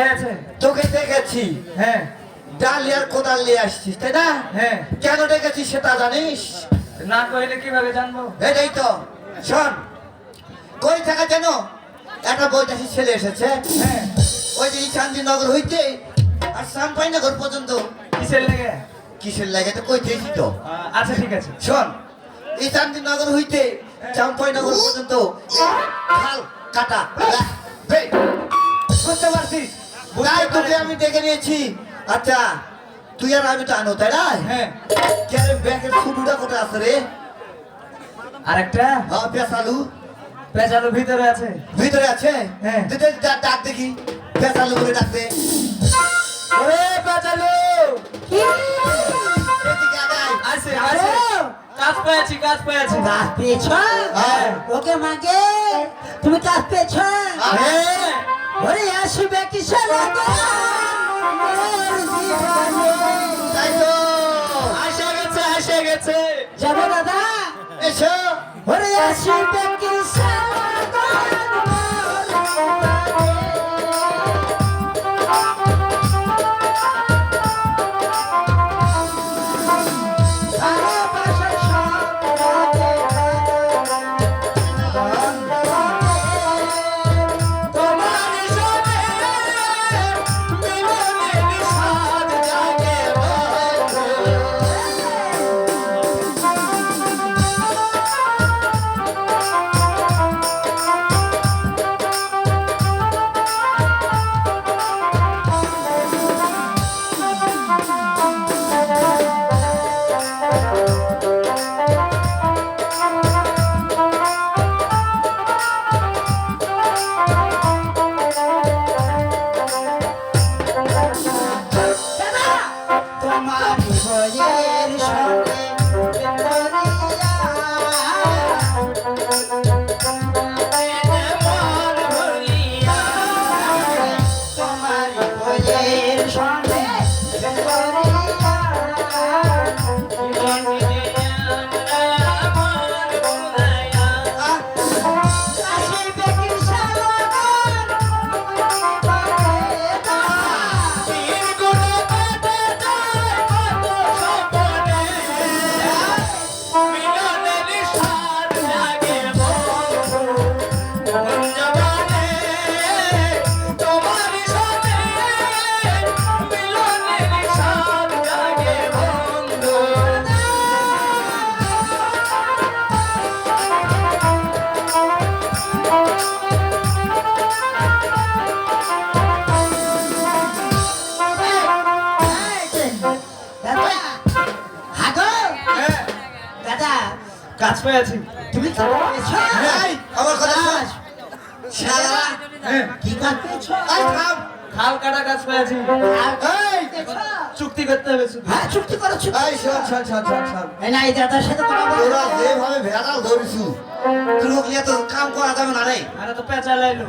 হয়েছে তোকে দেখেছি। হ্যাঁ। ডালিয়ার কোদাল নিয়ে আসছিস তাই না? হ্যাঁ। কেন ডেকেছিস সেটা জানিস? না কইলে কীভাবে জানব? এটাই তো। শোন কই থাকা যেন একটা বৈদেশিক ছেলে এসেছে হ্যাঁ। ওই যে চান্দিনগর হইতে আর সাম্পাইনগর পর্যন্ত। কিসের লেগে? কিসের লাগে? তো কই দিয়েছি তো। আচ্ছা ঠিক আছে। শোন এই চান্দিনগর হইতে চাম্পাইনগর পর্যন্ত খাল কাটা। বে, বুঝতে পারছিস তাই তোকে আমি ডেকে নিয়েছি। আচ্ছা তুই আর আমি তো আনো তাই না? হ্যাঁ। কে রে ব্যাগের কোথায় আছে রে? আরেকটা? হ্যাঁ পেশালু পেঁচালো ভিতরে আছে। ভিতরে আছে? হ্যাঁ। তুই তো ডাক দেখি। পেশালু করে ডাক দে ওরে পেঁচালো! এদিকে আগাই। আছে আছে কাজ পেয়েছি কাজ পেয়েছি। কাজ পেয়েছ? হ্যাঁ। ওকে মাগে। তুমি কাজ পেয়েছ? হ্যাঁ। ওরে আসবে কিসের আসে গেছে আসে গেছে। যাব দাদা। এসো। ওরে আসবে কিসের বইয়ের সঙ্গে কাজ পেয়েছি তুমি কি পেয়েছ এই, আমার কথা শালা, হ্যাঁ, কি কাজ পেয়েছ এই খাল কাটা কাজ পেয়েছি চুক্তি করতে হবে হ্যাঁ চুক্তি করো চুক্তি এই, শোন, শোন, শোন, শোন, শোন। এই না এই দাদার সাথে কথা বলো। তোরা যেভাবে ভেড়াল ধরিছু, তুই লোক তো কাম করা যাবে না রে। আরে তো পেঁচা লাইলো।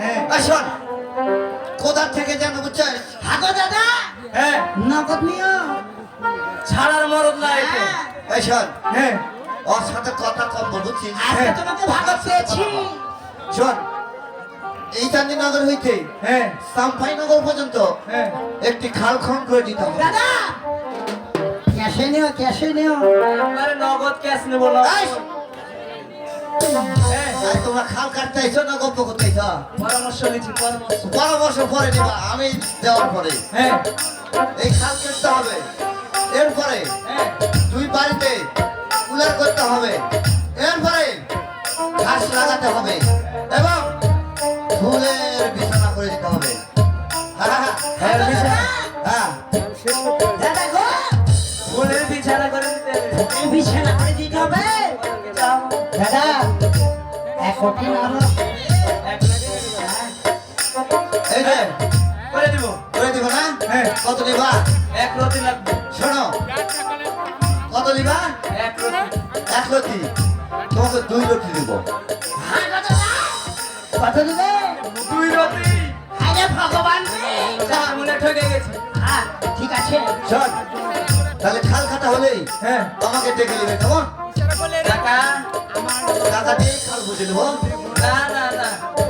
হ্যাঁ। এই শোন, কোথার থেকে যেন বুঝছিস হাগো দাদা। হ্যাঁ। নগদ নিও। ছাড়ার মরদ না একে এই শোন। হ্যাঁ। ওর সাথে কথা কম বল বুঝছিস? আজকে তোমাকে ভাগত পেয়েছি শোন এই চান্দিনগর হইতে হ্যাঁ। সাম্পাইনগর পর্যন্ত হ্যাঁ। একটি খাল খন করে দিতে হবে। দাদা! ক্যাশে নিও ক্যাশে নিও। আরে নগদ ক্যাশ নেব না এই, হ্যাঁ। তোমরা খাল কাটতে না গল্প করতে পরামর্শ নিচ্ছি পরামর্শ। পরামর্শ পরে নিবা আমি দেওয়ার পরে। হ্যাঁ। এই খাল কাটতে হবে। এরপরে হ্যাঁ। বাড়িতে কুলার করতে হবে। এরপরে ঘাস লাগাতে হবে এবং ফুলের বিছানা করে দিতে হবে। বিছানা দাদা গো ফুলের বিছানা করে দিতে হবে। বিছানা করে দিতে হবে। দাদা এক কোটি আরও এক লাখে এই যে করে দিব করে দিব না। কত নিবা এক রতি লাগবে। শোনো নিবা এক লতি তোমাকে দুই লতি দিব। কত দিবে দুই লতি আরে ভগবান তার মনে ঠকে গেছে। হ্যাঁ ঠিক আছে। চল। তাহলে খাল খাতা হলেই হ্যাঁ। আমাকে ডেকে নেবে কেমন? কাকা কাকা দিয়ে খাল বুঝে নেব না না না।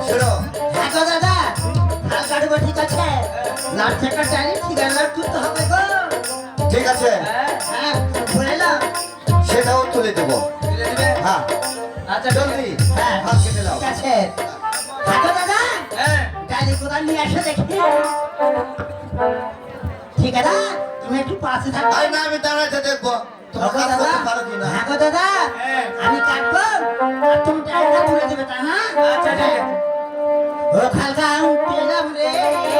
শোনো। হ্যাঁ গো দাদা। খাল কাটবো ঠিক আছে। লাল চাকা চালি ঠিকানা তুলতে হবে গো। হ্যাঁ। ঠিক আছে। হ্যাঁ।, হ্যাঁ দেবো। তুলে দেবো? হ্যাঁ। আচ্ছা জলদি। হ্যাঁ ভাত কেটে দাও। ঠিক আছে। থাকো দাদা? হ্যাঁ। ডালি কোদাল নিয়ে আসো দেখি। ঠিক আছে তুমি একটু পাশে থাকো। না আমি দাঁড়াতে দেখব। তোমার দাদা করতে পারো থাকো দাদা। আমি কাটবো। আর তুমি ডালটা তুলে দেবে তা আচ্ছা ঠিক আছে। ও খালকা রে।